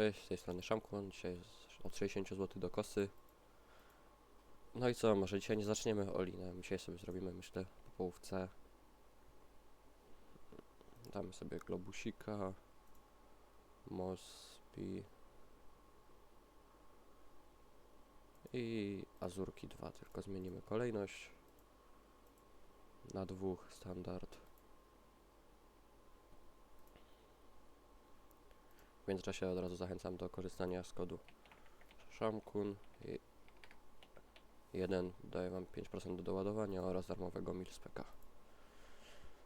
Cześć, z tej strony Szamkon, dzisiaj od 60 zł do kosy. No i co, może dzisiaj nie zaczniemy Olinem, dzisiaj sobie zrobimy, myślę, po połówce. Damy sobie globusika, Mosby i Azurki 2, tylko zmienimy kolejność na dwóch standard. W międzyczasie od razu zachęcam do korzystania z kodu Shamkun. i 1 daje Wam 5% do doładowania oraz darmowego milspeka.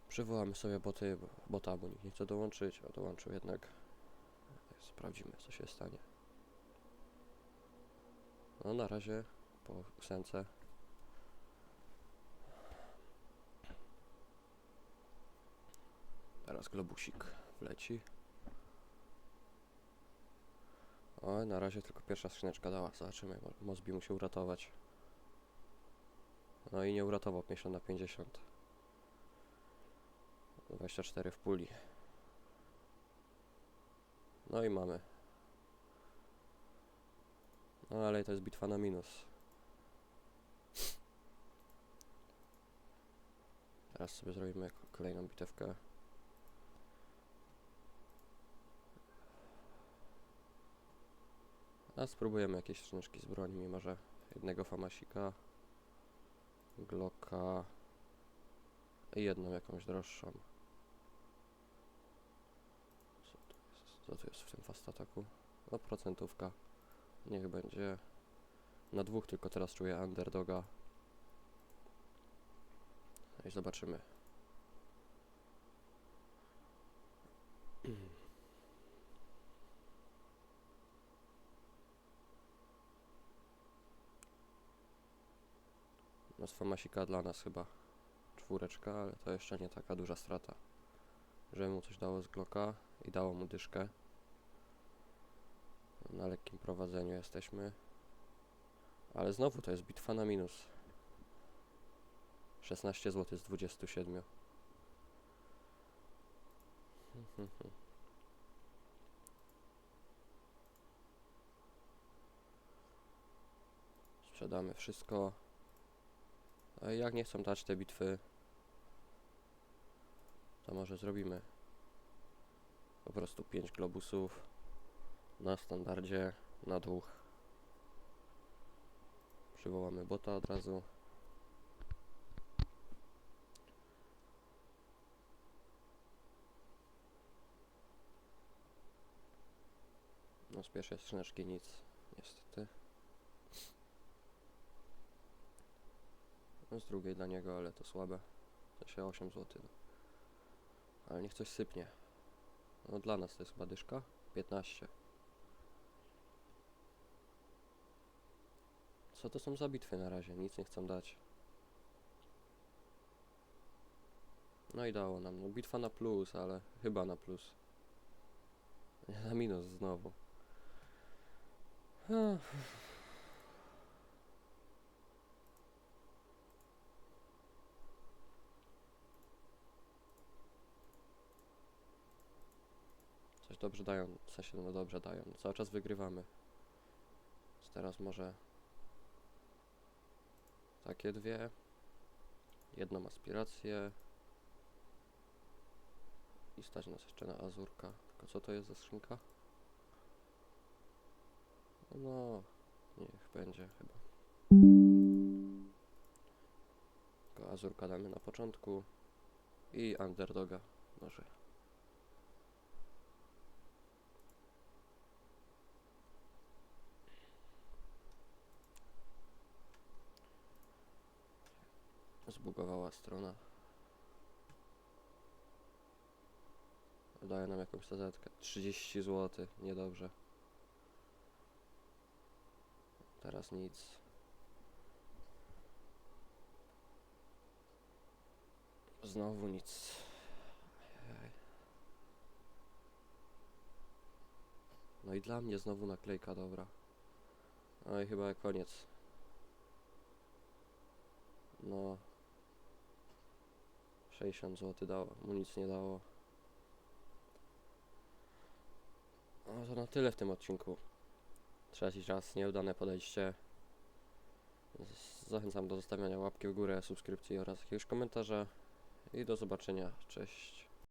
Przywołamy sobie boty, bo- bota, bo nikt nie chce dołączyć, a dołączył jednak. Sprawdzimy, co się stanie. No na razie po ósemce. Teraz globusik wleci. O, na razie tylko pierwsza skrzyneczka dała. Zobaczymy, mo- Mosby musi uratować. No i nie uratował 50 na 50. 24 w puli. No i mamy. No ale to jest bitwa na minus. Teraz sobie zrobimy ko- kolejną bitewkę. Spróbujemy jakieś skrzyneczki z mimo że jednego famasika, glocka i jedną jakąś droższą. Co tu jest, co tu jest w tym fast ataku? No procentówka. Niech będzie. Na dwóch tylko teraz czuję underdoga. No I zobaczymy. Z Famasika dla nas chyba czwóreczka, ale to jeszcze nie taka duża strata. Że mu coś dało z Glocka i dało mu dyszkę. Na lekkim prowadzeniu jesteśmy. Ale znowu to jest bitwa na minus. 16 zł z 27. Sprzedamy wszystko. A jak nie chcą dać te bitwy, to może zrobimy po prostu 5 globusów na standardzie, na dwóch. Przywołamy bota od razu. No z pierwszej skrzyneczki nic, niestety. Z drugiej dla niego, ale to słabe. To się 8 zł. No. Ale niech coś sypnie. No dla nas to jest chyba dyszka. 15. Co to są za bitwy na razie? Nic nie chcą dać. No i dało nam. No bitwa na plus, ale chyba na plus. Na minus znowu. Coś dobrze dają, w sensie no dobrze dają. Cały czas wygrywamy. Więc teraz może takie dwie. Jedną aspirację. I stać nas jeszcze na azurka. Tylko co to jest za skrzynka? No, niech będzie chyba. Tylko azurka damy na początku. I underdoga może. Zbugowała strona. Daje nam jakąś tazetkę. 30 zł, niedobrze. Teraz nic. Znowu nic. No i dla mnie znowu naklejka dobra. No i chyba koniec. No. 60 zł dało, mu nic nie dało. No to na tyle w tym odcinku. Trzeci raz nieudane podejście. Zachęcam do zostawiania łapki w górę, subskrypcji oraz jakiegoś komentarza. I do zobaczenia. Cześć.